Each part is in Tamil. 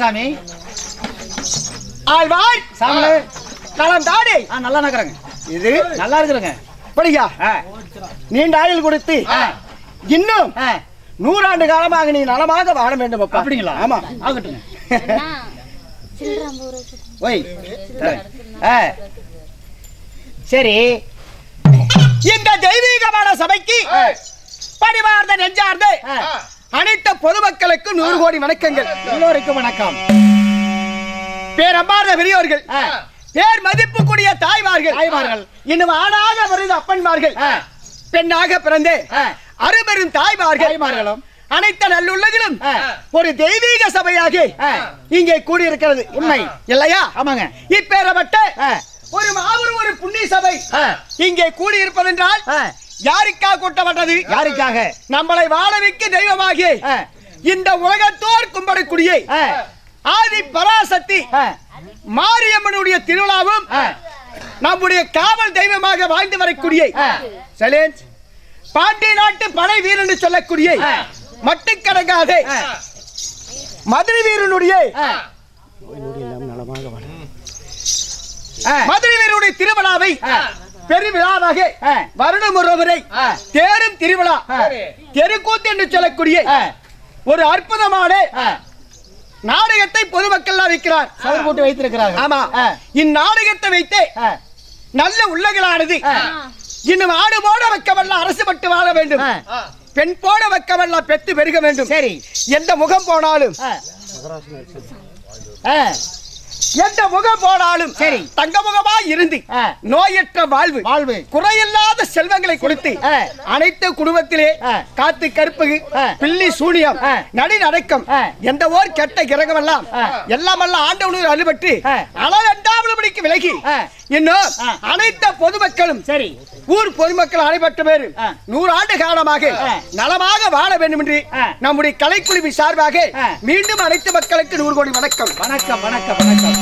சாமி. ஆழ்வார். சாமி. களம் தாடி. நல்லா நக்கறேங்க இது? நல்லா இருக்கிறேங்க படியா ஆ. நீண்ட ஆயுள் கொடுத்து இன்னும் நூறாண்டு காலமாக நீ நலமாக வாழ வேண்டும் அப்பா. அப்படிங்களா? ஆமா. ஆகட்டுங்க. சில்லறாம்பூர் ஓய் ஆ. சரி. இந்த தெய்வீகமான சபைக்கு பணிவார்ந்த நெஞ்சார்ந்த அனைத்து பொதுமக்களுக்கு நூறு கோடி வணக்கங்கள். எல்லோருக்கும் வணக்கம். பேரம்பார்ந்த பெரியோர்கள் ஆ, பேர் மதிப்புக்குரிய தாய்மார்கள். தாய்மார்கள். இன்னும் ஆணாக பிறந்த அப்பன்மார்கள். பெண்ணாக பிறந்து அருபெரும் தாய்மார்கள். தாய்மார்களும். அனைத்து நல்லுள்ளங்களும் ஆ. ஒரு தெய்வீக சபையாக. இங்கே கூடியிருக்கிறது. உண்மை. இல்லையா? ஆமாங்க. இப்பேறப்பட்ட ஆ, ஒரு மாபெரும் ஒரு புண்ணிய சபை இங்கே கூடியிருப்பதென்றால் யாருக்காக கூட்டப்பட்டது? யாருக்காக? நம்மளை வாழ வைக்க தெய்வமாகிய ஆ, இந்த உலகத்தோர் கும்பிடக்கூடிய ஆதி பராசக்தி மாரியம்மனுடைய திருவிழாவும் நம்முடைய காவல் தெய்வமாக வாழ்ந்து வரக்கூடிய. சலேஞ்ச் பாண்டிய நாட்டு படை வீரன் என்று சொல்லக்கூடிய. மட்டுக்கடங்காத மதுரை வீரனுடைய மதுரை வீரனுடைய திருவிழாவை. பெருவிழாவாக. வருடம் ஒருவரை. தேரும் திருவிழா. தெருக்கூத்து என்று சொல்லக்கூடிய ஒரு அற்புதமான நாடகத்தை பொதுமக்கள் வைக்கிறார். சவர் போட்டு வைத்திருக்கிறார்கள். ஆமா. இந்நாடகத்தை வைத்து நல்ல உள்ளங்களானது. இன்னும் ஆடு போட வைக்கவல்ல அரசு பட்டு வாழ வேண்டும். பெண் போட வைக்கவல்ல பெத்து பெருக வேண்டும். சரி. எந்த முகம் போனாலும். எந்த முகம் போனாலும் சரி. தங்க முகமா இருந்து. நோயற்ற வாழ்வு வாழ்வு குறையில்லாத செல்வங்களை கொடுத்து. அனைத்து குடும்பத்திலே. காத்து ஆ. பில்லி சூனியம். நடி நடக்கம். எந்த ஓர் கெட்ட கிரகமெல்லாம் ஆ. எல்லாமெல்லாம் ஆண்டவனூர் அழுபட்டு ஆ. அளவெண்டாமலும்படிக்கு விலகி. இன்னும். அனைத்து பொதுமக்களும் சரி ஊர் பொதுமக்கள் அனைவற்ற பேரு ஆ. நூறு ஆண்டு காலமாக. நலமாக வாழ வேண்டும் என்று. நம்முடைய கலைக்குழுவின் சார்பாக. மீண்டும் அனைத்து மக்களுக்கு நூறு கோடி வணக்கம் வணக்கம் வணக்கம் வணக்கம்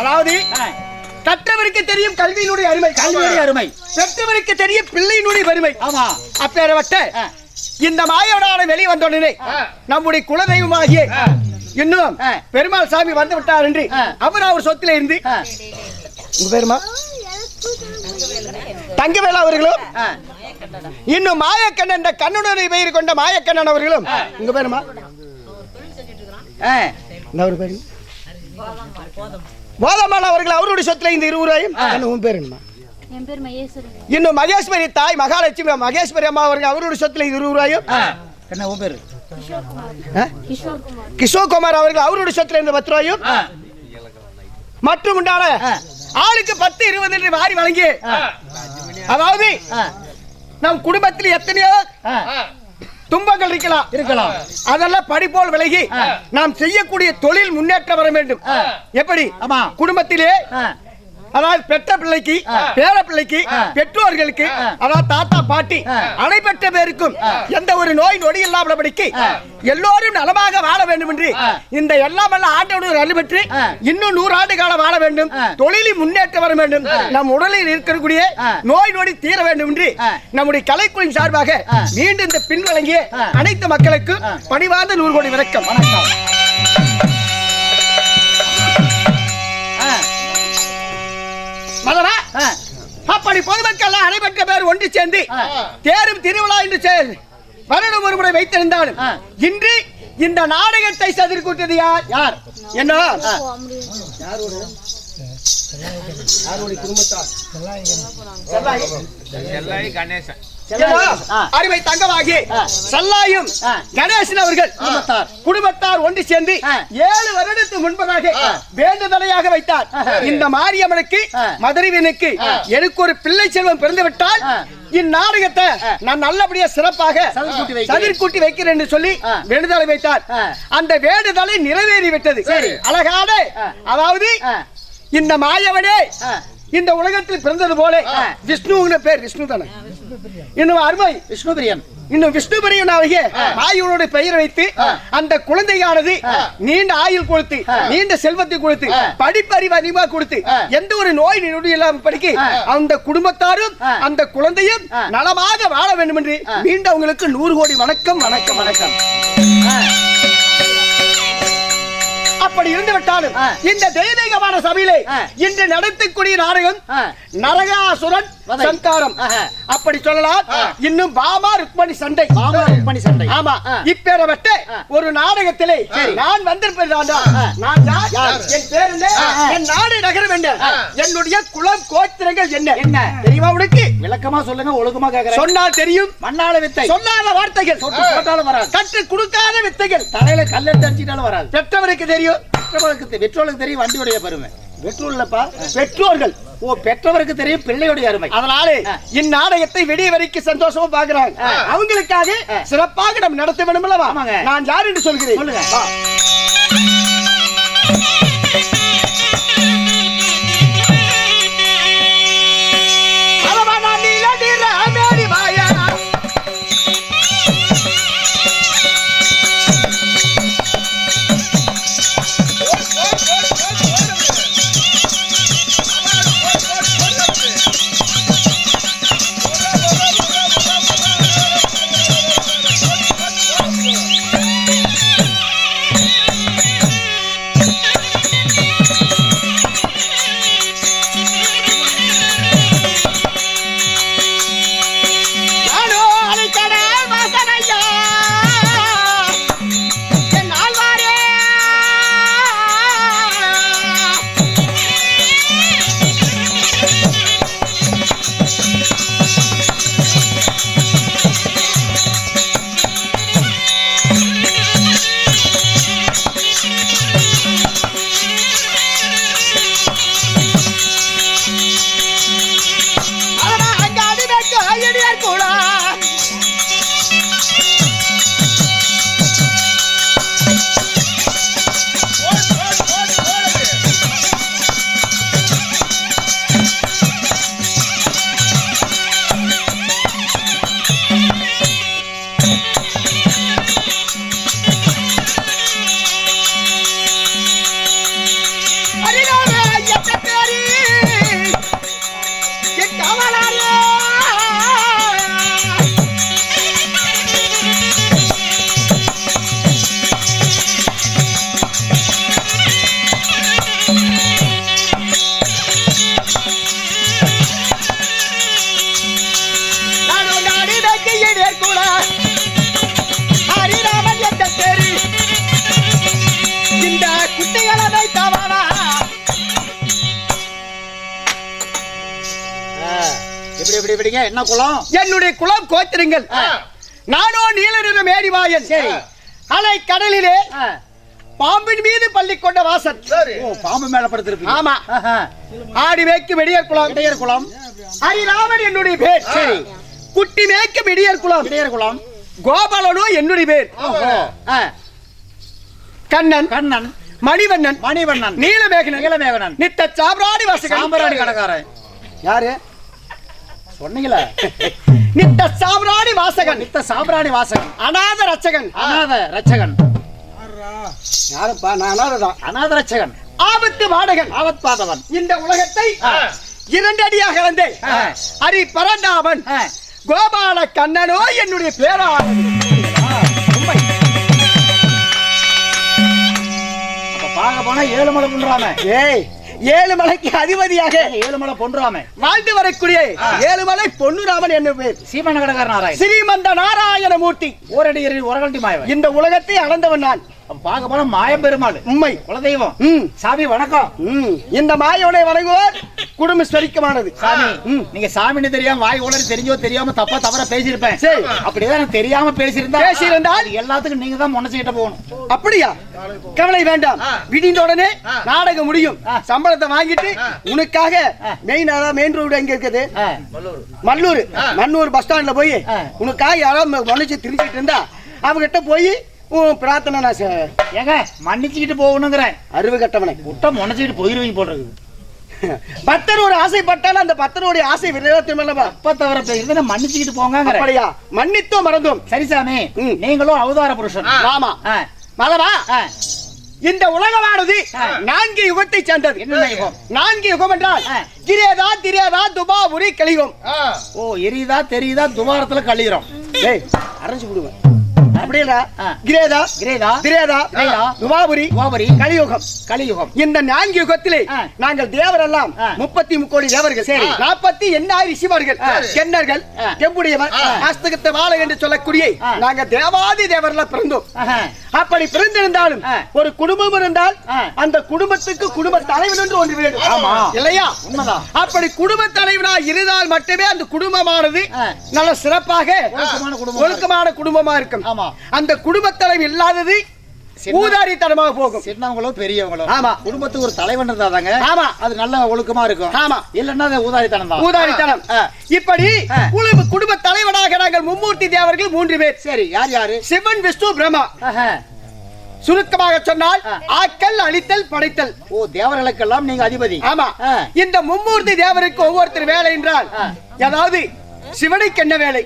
அதாவது கற்றவருக்கு தெரியும் கல்வியினுடைய அருமை. கல்வியுடைய அருமை. பெற்றவருக்கு தெரியும் பிள்ளையினுடைய பெருமை. ஆமா. அப்பேரவட்ட. இந்த மாயவனான வெளி வந்தோடனே நம்முடைய குலதெய்வமாகிய இன்னும். பெருமாள் சாமி வந்து விட்டார் என்று. அவர் அவர் சொத்துல இருந்து பேருமா? தங்கவேலா அவர்களும் இன்னும் மாயக்கண்ணன் என்ற கண்ணுடைய பெயர் கொண்ட மாயக்கண்ணன் அவர்களும் உங்க பேருமா? என்ன ஒரு பேரு? போதமான அவர்கள் அவருடைய சொத்துல இந்த இருவராயும் உன் பேர் என்னமா என் பேர் மகேஸ்வரி. இன்னும் மகேஸ்வரி தாய் மகாலட்சுமி மகேஸ்வரி அம்மா அவர்கள் அவருடைய சொத்துல இது இருவராயும். ஆ. என்ன உன் பேரு? ஆ? கிஷோர் குமார் கிஷோர் குமார் அவர்கள் அவருடைய சொத்துல இந்த பத்து ரூபாயும் மற்றும் உண்டான. ஆளுக்கு பத்து இருபது என்று வாரி வழங்கி அதாவது நம் குடும்பத்தில் எத்தனையோ துன்பங்கள் இருக்கலாம் இருக்கலாம் அதெல்லாம் படிப்போல் விலகி. நாம் செய்யக்கூடிய தொழில் முன்னேற்றம் வர வேண்டும். எப்படி ஆமா. குடும்பத்திலே அதாவது பெற்ற பிள்ளைக்கு. பேர பிள்ளைக்கு. பெற்றோர்களுக்கு. அதாவது தாத்தா பாட்டி ஆ. அனைப்பெற்ற பேருக்கும். எந்த ஒரு நோய் நொடி இல்லாமலபடிக்கு. எல்லோரும் நலமாக வாழ வேண்டும் என்று. இந்த எல்லாம் எல்லாம் ஆண்டவனுடைய அருள் பெற்று. இன்னும் நூறு ஆண்டு காலம் வாழ வேண்டும். தொழிலில் முன்னேற்றம் வர வேண்டும் நம் உடலில் இருக்கக்கூடிய. நோய் நொடி தீர வேண்டும் என்று. நம்முடைய கலைக்குழுவின் சார்பாக. மீண்டும் இந்த பின் வழங்கிய ஆ. அனைத்து மக்களுக்கும். பணிவார்ந்த நூறு கோடி வணக்கம் வணக்கம் மலரா அப்படி பொதுமக்கள் அனைவற்ற பேர் ஒன்று சேர்ந்து. தேரும் திருவிழா என்று செயல் வருடம் ஒரு முறை வைத்திருந்தாலும். இன்று இந்த நாடகத்தை சதிர் கூட்டது யார்? யார்? என்ன? முடியும் ஏதோ ஆ. அருமை தங்கமாகி. சல்லாயும். கணேசன் அவர்கள் குடும்பத்தார். ஒன்று சேர்ந்து. ஏழு வருடத்துக்கு முன்பதாக. வேண்டுதலையாக வைத்தார். இந்த மாரியம்மனுக்கு. மதுரைவனுக்கு. எனக்கு ஒரு பிள்ளை செல்வம் பிறந்து விட்டால். இந்நாடகத்தை. நான் நல்லபடியா சிறப்பாக சதிர் கூட்டி வைக்கிறேன். என்று சொல்லி. வேண்டுதலை வைத்தார். அந்த வேண்டுதலை நிறைவேறி விட்டது. அழகான. அதாவது இந்த மாயவனே. இந்த உலகத்தில் பிறந்தது போல. விஷ்ணுங்கிற பேர் விஷ்ணு தானே இன்னும் அருமை விஷ்ணு பிரியன் இன்னும் விஷ்ணுபரியன் ஆகிய மாயோனுடைய பெயரை வைத்து அந்த குழந்தையானது நீண்ட ஆயுள் கொடுத்து நீண்ட செல்வத்தை கொடுத்து படிப்பறிவு அதிகமா கொடுத்து எந்த ஒரு நோய் நொடி இல்லாம படிக்க அந்த குடும்பத்தாரும் அந்த குழந்தையும் நலமாக வாழ வேண்டும் என்று மீண்டும் உங்களுக்கு நூறு கோடி வணக்கம் வணக்கம் வணக்கம். அப்படி இருந்து விட்டாலும். இந்த தெய்வீகமான சபையிலே. இன்று நடத்தக்கூடிய நாடகம். நரகாசுரன். சங்காரம். அப்படி சொல்லலாம். இன்னும் பாமா ருக்மணி சண்டை. மாமா ருக்மணி சண்டை. ஆமா. ஆ. ஒரு நாடகத்திலே. நான்? யார்? என் பேர். என் நாடு நகரம் என்ன? என்னுடைய குலம் கோத்திரங்கள் என்ன? என்ன? தெரியுமா உனக்கு? விளக்கமா சொல்லுங்க ஒழுக்கமா கேக்குறேன். சொன்னால் தெரியும். மண்ணால வித்தை. சொல்லாத வார்த்தைகள். சொட்டு போட்டாலும் வராது. கற்று கொடுக்காத வித்தைகள். தலையில கல்லெடுத்து அடிச்சிட்டாலும் வராது. பெற்றவருக்கு தெரியும். பெற்றவருக்கு தெ- பெற்றோருக்கு தெரியும் வண்டியுடைய பெருமை பெற்றோர்லப்பா பெற்றோர்கள் ஓ பெற்றவருக்கு தெரியும் பிள்ளையுடைய அருமை அதனாலே. இந்நாடகத்தை விடிய வரைக்கும் சந்தோஷமா பாக்குறாங்க. அவங்களுக்காக. சிறப்பாக நம்ம நடத்த வேண்டும். நான் யார் என்று சொல்கிறேன் சொல்லுங்க. எப்படிங்க என்ன குளம்? என்னுடைய குலம் கோத்திரங்கள். நானோ நீல நிற மேடிவாயன் சரி. அலை கடலிலே பாம்பின் மீது பள்ளி கொண்ட வாசன். பாம்பு மேல படுத்திருப்பீங்க ஆமா. ஆடி மேய்க்கும் இடியர் குளம். இடையர் குளம். ஹரிராமன் என்னுடைய பேர். குட்டி மேய்க்கும் இடியர் குளம். இடையர் குளம். கோபாலனோ என்னுடைய பேர். கண்ணன். கண்ணன். மணிவண்ணன். மணிவண்ணன். நீலமேகனன். நீலமேகனன். நித்த சாம்ராணி வாசகன் சாம்பராணி கடைக்காரன். யாரு? சொன்னீங்களே? நித்த சாம்ராணி வாசகன். நித்த சாம்பிராணி வாசகன். அநாத ரச்சகன் அநாத ரட்சகன். யாருப்பா? நான் அநாததான் அநாத ரட்சகன். ஆபத்து வாடகன் ஆபத் பாதவன். இந்த உலகத்தை. இரண்டு அடியாக வந்தே ஆ. ஹரி பரண்டாமன் கோபால கண்ணனோ என்னுடைய அப்ப பார்க்க போனா ஏழுமலை பொன்றாம ஏய் ஏழு மலைக்கு அதிபதியாக ஏழுமலை பொன்றாம வாழ்ந்து வரக்கூடிய ஏழுமலை பொன்னுராமன் என்ன பேர். சீமன கடைக்கார நாராயணன். ஸ்ரீமந்த நாராயணமூர்த்தி. ஓரடி எறி உரகல்டி மாயவன். இந்த உலகத்தை அளந்தவன் நான். பார்க்க போனா மாயம் பெருமாள் உண்மை குலதெய்வம் சாமி வணக்கம். இந்த மாயோனை வணங்குவோர் குடும்ப ஸ்வரிக்கமானது சாமி. நீங்க சாமின்னு தெரியாம வாய் உளறி தெரிஞ்சோ தெரியாம தப்பா தவறா பேசியிருப்பேன். சரி. அப்படிதான் எனக்கு தெரியாம பேசியிருந்தா பேசியிருந்தால்? எல்லாத்துக்கும் நீங்க தான் முனைச்சுக்கிட்ட போகணும். அப்படியா? கவலை வேண்டாம். விடிந்த உடனே நாடகம் முடியும். சம்பளத்தை வாங்கிட்டு உனக்காக மெயின் அதான் மெயின் ரோடு எங்க இருக்குது? மல்லூர். மன்னூர் பஸ் ஸ்டாண்ட்ல போய். உனக்காக யாராவது முனைச்சு திரிஞ்சிட்டு இருந்தா அவகிட்ட போய் உன் பிரார்த்தனை நான் செ- ஏங்க மன்னிச்சுக்கிட்டு போகணுங்கிறேன். அறிவு கட்டவனை. விட்டா முனைச்சுக்கிட்டு போயிருவீங்க போல இருக்குது. பக்தர் ஒரு ஆசைப்பட்டால் அந்த பக்தருடைய ஆசை நிறைவேற்றும் அல்லவா தப்ப தவிர பேசுறத மன்னிச்சுக்கிட்டு போங்க அப்படியா? மன்னித்தோம் மறந்தோம். சரி சாமி ம். நீங்களும் அவதார புருஷன். ஆமா. ஆ, மதவா? ஆ. இந்த உலகமானது ஆ. நான்கு யுகத்தை சேர்ந்தது. என்னென்ன யுகம்? நான்கு யுகம் என்றால் ஆ. கிரேதா திரேதா துபாபுரி கலியுகம் ஓ எரியுதா தெரியுதா துவாரத்துல கழிகிறோம் ஏய் அரைஞ்சு விடுவேன் அப்படியா ஆ. கிரேதா கிரேதா திரேதா திரேதா, துபாபுரி துவாபரி கலியுகம் கலியுகம் இந்த நான்கு யுகத்திலே. நாங்கள் தேவரெல்லாம். முப்பத்தி முக்கோடி தேவர்கள் சரி. நாற்பத்தி எண்ணாயிரம் ரிஷிவர்கள் கென்னர்கள் ஆ. தெம்புடையவர் அஸ்தகத்த வாழ என்று சொல்லக்கூடிய ஆ. நாங்க தேவாதி தேவர்கள பிறந்தோம். அப்படி பிறந்திருந்தாலும். ஒரு குடும்பம் இருந்தால். அந்த குடும்பத்துக்கு குடும்ப தலைவன் என்று ஒன்று வேண்டும். இல்லையா உண்மைதான். அப்படி குடும்ப தலைவனா இருந்தால் மட்டுமே அந்த குடும்பமானது. நல்ல சிறப்பாக ஒழுக்கமான குடும்பமா இருக்கும் ஆமா. அந்த குடும்ப தலைவன் இல்லாதது ஊதாரித்தனமாக போகும் சின்னவங்களோ பெரியவங்களோ ஆமா. குடும்பத்துக்கு ஒரு தலைவன் இருந்தாதாங்க ஆமா. அது நல்ல ஒழுக்கமா இருக்கும் ஆமா. இல்லன்னா அது ஊதாரித்தனம் தான் ஊதாரித்தனம். இப்படி. குடும்ப தலைவனாக நாங்கள் மும்மூர்த்தி தேவர்கள் மூன்று பேர் சரி யார் யாரு சிவன் விஷ்ணு பிரம்மா. சுருக்கமாக சொன்னால். ஆக்கல் அழித்தல் படைத்தல் ஓ தேவர்களுக்கெல்லாம் நீங்க அதிபதி ஆமா. இந்த மும்மூர்த்தி தேவருக்கு ஒவ்வொருத்தர் வேலை என்றால் ஆ. அதாவது சிவனுக்கு என்ன வேலை.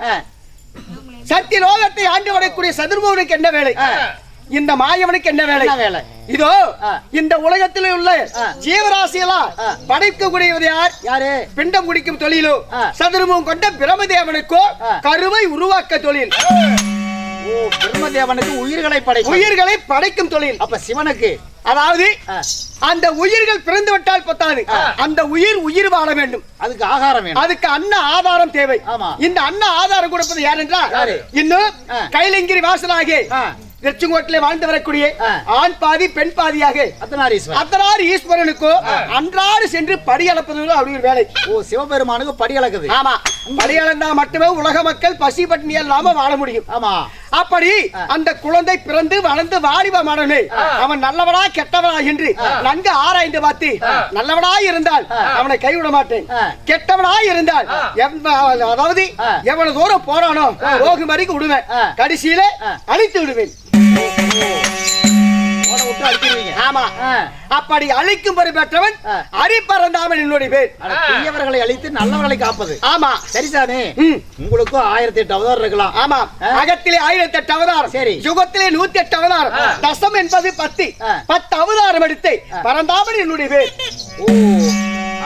சத்திய லோகத்தை ஆண்டு வரக்கூடிய சதுர்மூனுக்கு என்ன வேலை. இந்த மாயவனுக்கு என்ன வேலை வேலை இதோ. இந்த உலகத்தில் உள்ள. ஜீவராசியெல்லாம். படைக்கக்கூடியவர் யார் யாரு பிண்டம் குடிக்கும் தொழிலோ. சதுரமும் கொண்ட பிரமதேவனுக்கோ. கருவை உருவாக்க தொழில் ஓ பிரம்மதேவனுக்கு உயிர்களை படைக்கும். உயிர்களை படைக்கும் தொழில். அப்ப சிவனுக்கு? அதாவது. அந்த உயிர்கள் பிறந்து விட்டால் பத்தாது அந்த உயிர் உயிர் வாழ வேண்டும். அதுக்கு ஆகாரம் வேணும். அதுக்கு அன்ன ஆதாரம் தேவை. இந்த அன்ன ஆதாரம் கொடுப்பது யார் என்றால்? இன்னும். கைலங்கிரி வாசலாகி. திருச்செங்கோட்டிலே வாழ்ந்து வரக்கூடிய. ஆண் பாதி பெண் பாதியாக அத்தனாரீஸ்வரர் அத்தனாறு ஈஸ்வரனுக்கோ அன்றாடு சென்று படி அளப்பது அப்படி ஒரு வேலை. ஓ சிவபெருமானுக்கு படி அளக்குது ஆமா. படி அளந்தா மட்டுமே உலக மக்கள் பசி பட்டினி இல்லாம வாழ முடியும். ஆமா. அப்படி அந்த குழந்தை பிறந்து வளர்ந்து வாலிபமானவனே அவன் நல்லவனா கெட்டவனா என்று நன்கு ஆராய்ந்து பார்த்து நல்லவனா இருந்தால் அவனை கைவிட மாட்டேன். கெட்டவனா இருந்தால் அதாவது. எவ்வளவு தூரம் போறானோ போகும் வரைக்கும் விடுவேன். கடைசியில. அழித்து விடுவேன். விட்டு ஆமா. அப்படி அழிக்கும் பரி பெற்றவன் ஆ. அரிப்பறந்தாமன் என்னுடைய பேர். தீயவர்களை அழித்து நல்லவர்களை காப்பது. ஆமா. சரி சாமி. உங்களுக்கும் ஆயிரத்தி எட்டு அவதாரம் இருக்கலாம். ஆமா. அகத்திலே ஆயிரத்தி எட்டு அவதாரம். சரி. யுகத்திலே நூத்தி எட்டு அவதாரம். தசம் என்பது பத்து. பத்து அவதாரம் எடுத்து பரந்தாமன் என்னுடைய பேர். ஓ.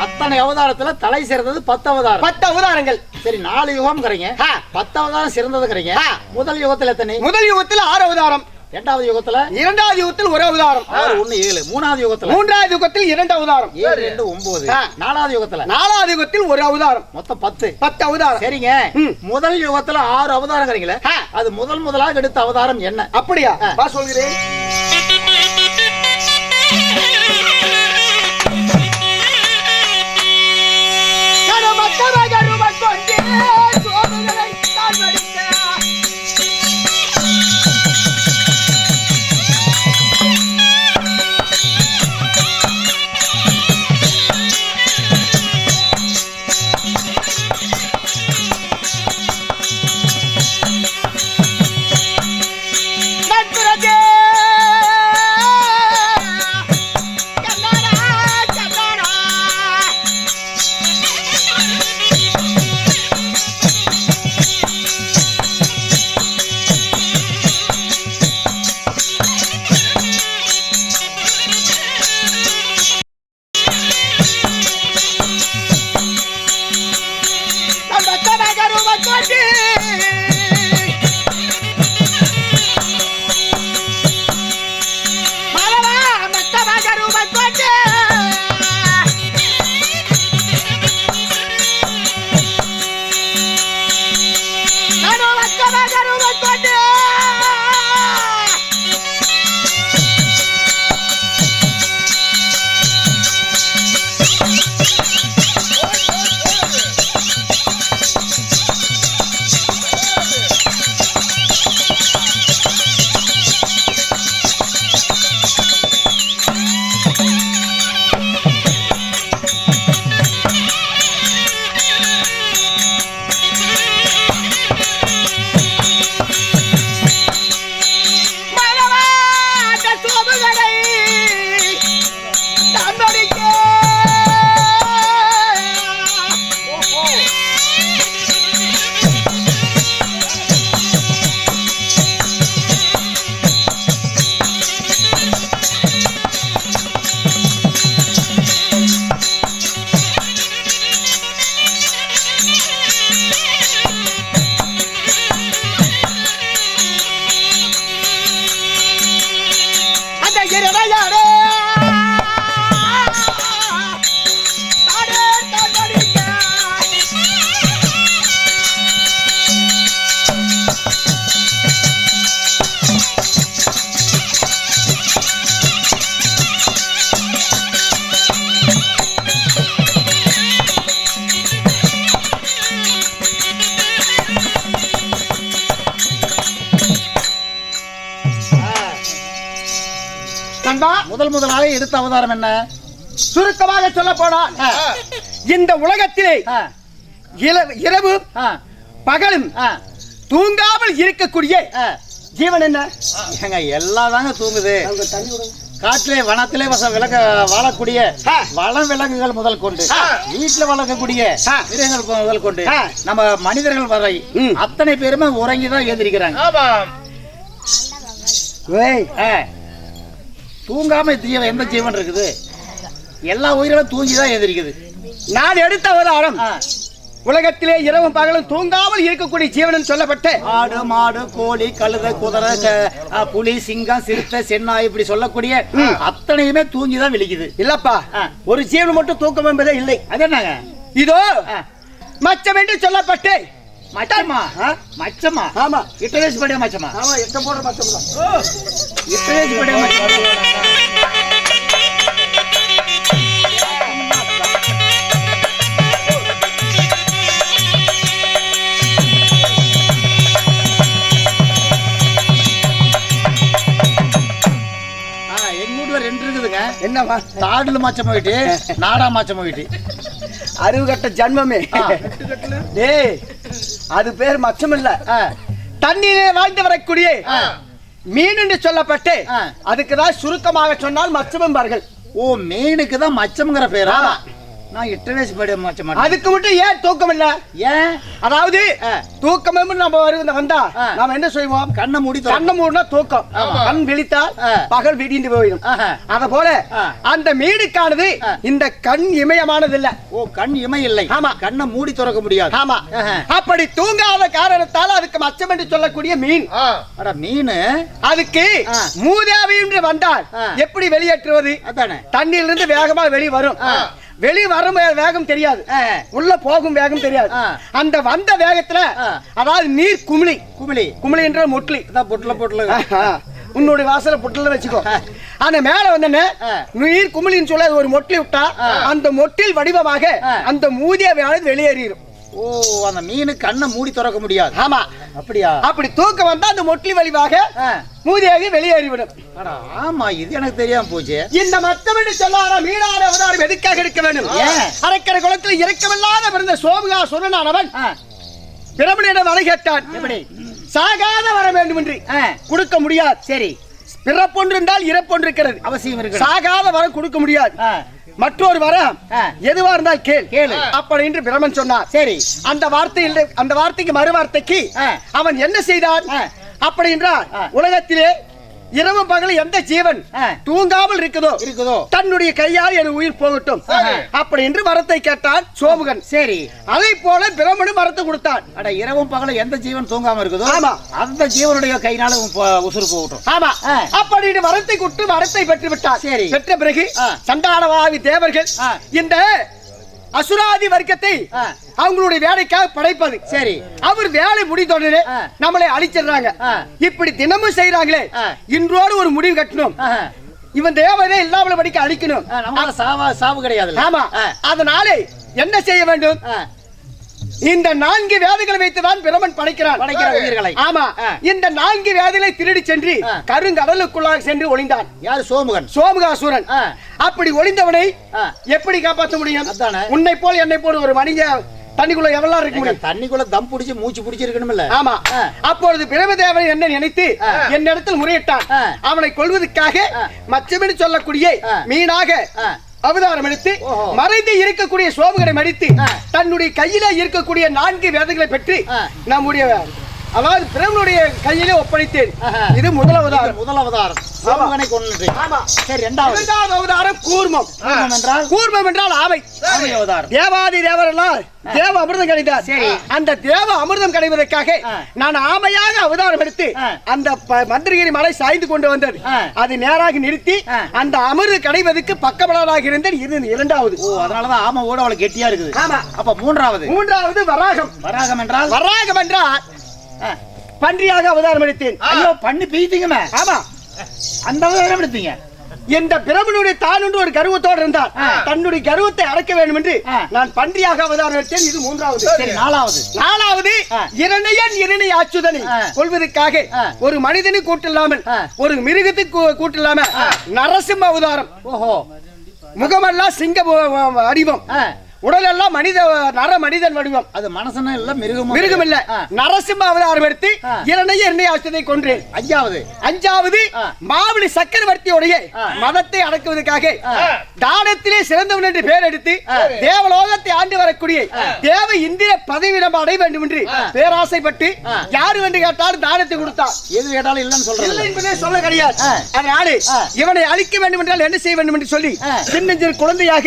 அத்தனை அவதாரத்துல தலை சிறந்தது பத்து அவதாரம். பத்து அவதாரங்கள். சரி நாலு யுகம்ங்கிறீங்க. ஆ. பத்து அவதாரம் சிறந்ததுங்கிறீங்க. ஆ. முதல் யுகத்துல எத்தனை? முதல் யுகத்தில் ஆறு அவதாரம். இரண்டாவது யுகத்துல? இரண்டாவது யுகத்தில் ஒரு அவதாரம் ஆறு ஒண்ணு ஏழு. மூணாவது யுகத்துல? மூன்றாவது யுகத்தில் இரண்டு அவதாரம் ஏழு ரெண்டு ஒன்பது. நாலாவது யுகத்துல? நாலாவது யுகத்தில் ஒரு அவதாரம் மொத்தம் பத்து. பத்து அவதாரம். சரிங்க. முதல் யுகத்துல ஆறு அவதாரங்கிறீங்களே. அது முதல் முதலாக எடுத்த அவதாரம் என்ன? அப்படியா? சொல்கிறேன். கருமத்தவ கொண்டே தான் நண்பா முதல் முதலாக எடுத்த அவதாரம் என்ன? சுருக்கமாக சொல்ல போனால் இந்த உலகத்திலே இரவு பகலும் தூங்காமல் இருக்கக்கூடிய. ஜீவன் என்ன? ஏங்க எல்லாம் தாங்க தூங்குது. காட்டிலே வனத்திலே வச விலக வாழக்கூடிய. வன விலங்குகள் முதல் கொண்டு. வீட்டுல வளர்க்கக்கூடிய. மிருகங்கள் முதல் கொண்டு. நம்ம மனிதர்கள் வரை. அத்தனை பேருமே உறங்கி தான் எழுந்திருக்கிறாங்க. தூங்காம ஜீவன் எந்த ஜீவன் இருக்குது? எல்லா உயிர்களும் தூங்கி தான் எழுந்திருக்குது நான் எடுத்த அவதாரம். ஆ. உலகத்திலே இரவும் பகலும் தூங்காமல் இருக்கக்கூடிய ஜீவன் சொல்லப்பட்ட. ஆடு மாடு கோழி கழுதை குதிரை புலி சிங்கம் சிறுத்தை சென்னாய் இப்படி சொல்லக்கூடிய அத்தனையுமே தூங்கி தான் விழிக்குது. இல்லப்பா. ஒரு ஜீவன் மட்டும் தூக்கம் என்பதே இல்லை. அது என்னங்க? இதோ. மச்சம் என்று சொல்லப்பட்டு மச்சமா ஆ? மச்சமா ஆமா. இட்டவேஸ் படிய மச்சமா ஆமா எட்ட போடுற மச்சம் இட்டவேஸ் படிய மச்சமா என்னவா தாடுல மாச்சம் போயிட்டு நாடா மாச்சம் போயிட்டு அறிவு கட்ட ஜன்மமே. டேய் அது பேர் மச்சம் இல்ல தண்ணீரே வாழ்ந்து வரக்கூடிய. மீன் என்று சொல்லப்பட்டு. அதுக்குதான் சுருக்கமாக சொன்னால் மச்சம் என்பார்கள் ஓ மீனுக்கு தான் மச்சம்ங்கிற பேரா? நான் இட்டவேஸ் படிய மச்சம் மாட்டேன். அதுக்கு மட்டும் ஏன் தூக்கம் இல்ல ஏன் அதாவது. தூக்கம் நம்ம வருவது வந்தா. நாம என்ன செய்வோம் கண்ணை மூடி. கண்ணு மூடினா தூக்கம். கண் விழித்தால். பகல் விடிந்து போயிடும். அத போல. அந்த மீனுக்கானது ஆ. இந்த கண் இமயமானது இல்ல ஓ கண் இமை இல்லை ஆமா. கண்ணை மூடி திறக்க முடியாது ஆமா. அப்படி தூங்காத காரணத்தால் அதுக்கு மச்சம் என்று சொல்லக்கூடிய மீன் அட மீனு அதுக்கு. மூதாவி என்று வந்தால். எப்படி வெளியேற்றுவது அதானே தண்ணியிலிருந்து வேகமா வெளி வரும் ஆ. வெளி வரும் வேகம் தெரியாது. உள்ள போகும் வேகம் தெரியாது. அந்த வந்த வேகத்துல. அதாவது நீர் குமிழி குமிழி குமிழி என்ற முட்லி பொட்டல பொட்டல. உன்னுடைய வாசல புட்டல வச்சுக்கோ அந்த மேல வந்தன ஆ. நீர் குமிழின்னு சொல்ல ஒரு மொட்டை விட்டா. அந்த மொட்டில் வடிவமாக. அந்த மூதியாவியானது வெளியேறிடும் ஓ அந்த மீனு கண்ணை மூடி திறக்க முடியாது. ஆமா. அப்படியா? அப்படி தூக்கம் வந்தா அந்த மொட்லி வடிவாக ஆ. மூதியாகி வெளியேறிவிடும். ஆமா இது எனக்கு தெரியாம போச்சு. இந்த மத்தமிழ் சொல்லாத மீனான அவதாரம் எதுக்காக எடுக்க வேண்டும்? அரைக்கரை குளத்தில் இறக்கமில்லாத பிறந்த சோமுகா சுரனானவன் ஆ, பிரமணியிடம் வரை கேட்டான். எப்படி? சாகாத வர வேண்டும் என்று கொடுக்க முடியாது. சரி. பிறப்பொன்று என்றால் இறப்பொன்று இருக்கிறது. அவசியம் இருக்கு சாகாத வரம் கொடுக்க முடியாது. மற்றொரு வரம். எதுவா இருந்தால் கேள் கேளு. அப்படி என்று பிரமன் சொன்னார் சரி அந்த வார்த்தையில் அந்த வார்த்தைக்கு மறு வார்த்தைக்கு. அவன் என்ன செய்தான். அப்படி என்றால். உலகத்திலே இரவு பகல் எந்த ஜீவன். தூங்காமல் இருக்குதோ இருக்குதோ தன்னுடைய கையால் என் உயிர் போகட்டும். அப்படி என்று வரத்தை கேட்டான் சோமுகன் சரி அதை போல பிரமனும் வரத்தை கொடுத்தான் அட இரவும் பகலும் எந்த ஜீவன் தூங்காம இருக்குதோ ஆமா. அந்த ஜீவனுடைய கைனால ப- உசுறு போகட்டும் ஆமா. அப்படின்னு வரத்தை கொடுத்து வரத்தை பெற்று விட்டார் சரி. பெற்ற பிறகு ஆ. சண்டாளவாதி தேவர்கள். இந்த அசுராதி வர்க்கத்தை. அவங்களுடைய வேலைக்காக படைப்பது சரி அவர் வேலை முடிந்தோடனே. நம்மளை அழிச்சிடுறாங்க. இப்படி தினமும் செய்யறாங்களே. இன்றோடு ஒரு முடிவு கட்டணும். இவன் தேவனே இல்லாமல் படிக்க அழிக்கணும் சாவு கிடையாது ஆமா அதனாலே என்ன செய்ய வேண்டும் இந்த நான்கு வேதைகளை வைத்துதான் பிரமன் படைக்கிறான் படைக்கிற உயிர்களை. ஆமா. இந்த நான்கு வேதைகளை திருடி சென்று. கருங்கடலுக்குள்ளாக சென்று ஒளிந்தான் யாரு சோமுகன் சோமுகாசுரன். அப்படி ஒளிந்தவனை. எப்படி காப்பாற்ற முடியும். உன்னை போல் என்னை போல் ஒரு மனித தண்ணிக்குள்ள எவ்வளவு இருக்க முடியும் தண்ணிக்குள்ள தம் புடிச்சு மூச்சு புடிச்சிருக்கணும்ல ஆமா. அப்பொழுது பிரமதேவன் என்ன நினைத்து. என்னிடத்தில் முறையிட்டான். அவனை கொள்வதற்காக. மச்சமென்று சொல்லக்கூடிய. மீனாக. அவதாரம் எடுத்து. மறைந்து இருக்கக்கூடிய சோமுகனை மடித்து. தன்னுடைய கையில இருக்கக்கூடிய நான்கு வேதங்களை பெற்று. நம்முடைய அதாவது பிரமனுடைய கையிலே ஒப்படைத்தேன். இது முதல் அவதாரம் முதல் அவதாரம் சோமுகனை கொண்டு ஆமா. சரி ரெண்டாவது. இரண்டாவது அவதாரம் கூர்மம். கூர்மம் என்றால் கூர்மம் என்றால் ஆமை. அவதாரம் தேவாதி தேவரெல்லாம் தேவ அமிர்தம் கிடைத்தார் சரி. அந்த தேவ அமிர்தம் கிடைப்பதற்காக. நான் ஆமையாக அவதாரம் எடுத்து. அந்த மந்திரகிரி மலை சாய்ந்து கொண்டு வந்தது. அது நேராக நிறுத்தி. அந்த அமிர்தம் கிடைப்பதற்கு பக்கபலனாக இருந்தேன். இது இரண்டாவது. ஓ அதனாலதான் ஆமை ஓட அவளுக்கு கெட்டியா இருக்குது. ஆமா. அப்ப மூன்றாவது. மூன்றாவது வராகம். வராகம் என்றால் வராகம் என்றால். பன்றியாக அவதாரம் எடுத்தேன். ஐயோ பண்ணி பீத்தீங்கமே ஆமா. அந்த அவதாரம் எடுத்தீங்க. இந்த பிரமனுடைய தான் என்று ஒரு கருவத்தோடு இருந்தார் ஆ. தன்னுடைய கருவத்தை அடக்க வேண்டும் என்று. நான் பன்றியாக அவதாரம் எடுத்தேன். இது மூன்றாவது. நாலாவது. நாலாவது. இரணையன் இரணை ஆச்சுதனை. கொள்வதற்காக. ஒரு மனிதனை கூட்டில்லாமல். ஒரு மிருகத்துக்கு கூட்டில்லாம நரசிம்ம அவதாரம். ஓஹோ. முகமெல்லாம் சிங்க வடிவம். ஆ, உடலெல்லாம் மனித நர மனிதன் வடிவம் அது மனசனும் இல்ல மிருகமும் மிருகம் இல்ல நரசிம்ம அவதாரம் எடுத்து ஆ. இரணைய எண்ணெய் ஆச்சதை கொன்றேன் அஞ்சாவது அஞ்சாவது. மாவழி சக்கரவர்த்தியுடைய. மதத்தை அடக்குவதற்காக. தானத்திலே சிறந்தவன் என்று பெயர் எடுத்து. தேவலோகத்தை ஆண்டு வரக்கூடிய தேவ இந்திர பதவி நம்ம அடைய வேண்டும் என்று. பேராசைப்பட்டு. யாரு என்று கேட்டாலும் தானத்தை கொடுத்தான் எது கேட்டாலும் இல்லன்னு இல்லை சொல்றது என்பதே சொல்ல கிடையாது. அதனால. இவனை அழிக்க வேண்டும் என்றால் என்ன செய்ய வேண்டும் என்று சொல்லி. சின்னஞ்சிறு குழந்தையாக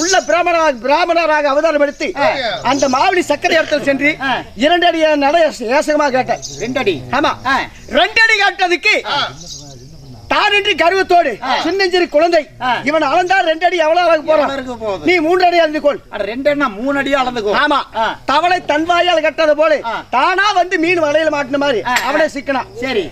உள்ள பிராமண பிராமணராக அவதாரம் எடுத்து அந்த மாவழி சக்கரை இடத்தில் சென்று. இரண்டு அடி நட ஏசகமாக கேட்டேன் ரெண்டடி ஆமா ஆ. ரெண்டு அடி காட்டதுக்கு தானின்றி கருவத்தோடு. சின்னஞ்சிறு குழந்தை. இவன் அளந்தா ரெண்டு அடி எவ்வளவு ஆக போறான்? நீ மூன்று அடி அளந்து கொள் அட ரெண்டு என்ன மூணு அடியா அளந்துக்கோ ஆமா. தவளை தன் வாயால் கட்டது போல. தானா வந்து மீன் வலையில மாட்டின மாதிரி. அவனே சிக்கனா சரி